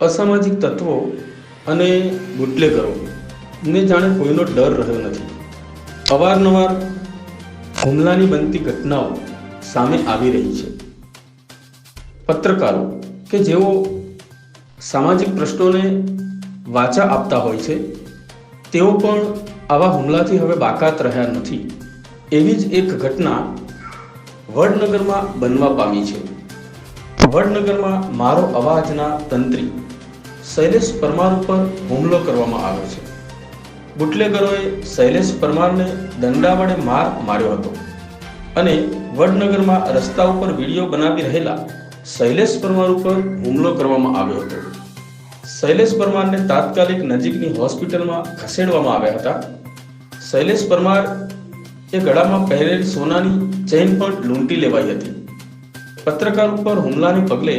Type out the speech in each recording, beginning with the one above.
અસામાજિક તત્વો અને બુટલેગરો. ને જાણે કોઈનો ડર રહ્યો નથી. અવારનવાર હુમલાની બનતી ઘટનાઓ સામે આવી રહી છે. પત્રકારો કે જેઓ સામાજિક પ્રશ્નોને વાચા આપતા હોય છે, તેઓ પણ આવા હુમલાથી હવે બાકાત રહ્યા નથી. એવી જ એક ઘટના વડનગરમાં બનવા પામી છે. વડનગરમાં મારો અવાજના તંત્રી શૈલેષ પરમાર ઉપર હુમલો કરવામાં આવ્યો છે. બુટલેગરોએ શૈલેષ પરમારને દંડા વડે માર માર્યો હતો અને વડનગરમાં રસ્તા ઉપર વીડિયો બનાવી રહેલા શૈલેષ પરમાર ઉપર હુમલો કરવામાં આવ્યો હતો. શૈલેષ પરમારને તાત્કાલિક નજીકની હોસ્પિટલમાં ખસેડવામાં આવ્યા હતા. શૈલેષ પરમાર એ ગળામાં પહેરેલ સોનાની ચેઇન પણ લૂંટી લેવાઈ હતી. પત્રકાર ઉપર હુમલાને પગલે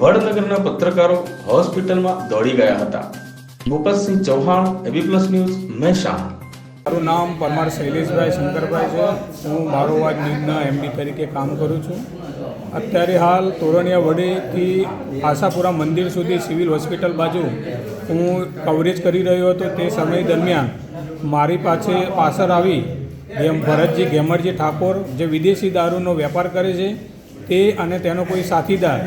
વડનગરના પત્રકારો હોસ્પિટલમાં દોડી ગયા હતા. Bhupatsinh Chauhan, AB plus news, Mehsana. મારું નામ પરમાર શૈલેષભાઈ શંકરભાઈ છે. હું મારો અવાજ ન્યૂઝના એમડી તરીકે કામ કરું છું. અત્યારે હાલ તોરણિયા વડેથી આશાપુરા મંદિર સુધી સિવિલ હોસ્પિટલ બાજુ હું કવરેજ કરી રહ્યો હતો તે સમય દરમિયાન મારી પાસે પાછળ આવી જેમ ભરતજી ઘેમરજી ઠાકોર જે વિદેશી દારૂનો વેપાર કરે છે તે અને તેનો કોઈ સાથીદાર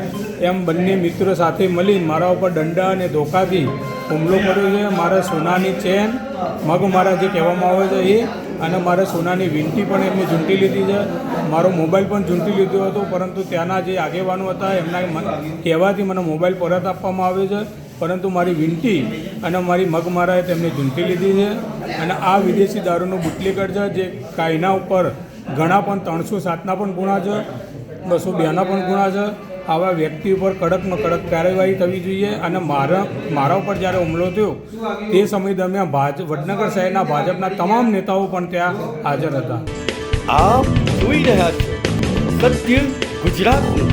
એમ બંને મિત્રો સાથે મળી મારા ઉપર દંડા અને ધોકાથી હુમલો કર્યો છે. મારા સોનાની ચેન, મગ મારા જે કહેવામાં આવે છે એ અને મારા સોનાની વીંટી પણ એમને ઝૂંટી લીધી છે. મારો મોબાઈલ પણ ઝૂંટી લીધો હતો, પરંતુ ત્યાંના જે આગેવાનો હતા એમના કહેવાથી મને મોબાઈલ પરત આપવામાં આવ્યો છે. પરંતુ મારી વીંટી અને મારી મગ મારાએ તેમને ઝૂંટી લીધી છે. અને આ વિદેશી દારૂનું બુટલીગઢ છે, જે કાયના ઉપર ઘણા પણ ત્રણસો સાતના પણ ગુણા છે. બસો બેના પણ ગુણા છે. આવા વ્યક્તિ ઉપર કડકમાં કડક કાર્યવાહી થવી જોઈએ અને મારા મારા ઉપર જ્યારે હુમલો થયો, તે સમય દરમિયાન ભાજપ વડનગર શહેરના ભાજપના તમામ નેતાઓ પણ ત્યાં હાજર હતા. આપ જોઈ રહ્યા છો સત્ય ગુજરાતનું.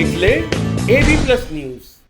એટલે એબી પ્લસ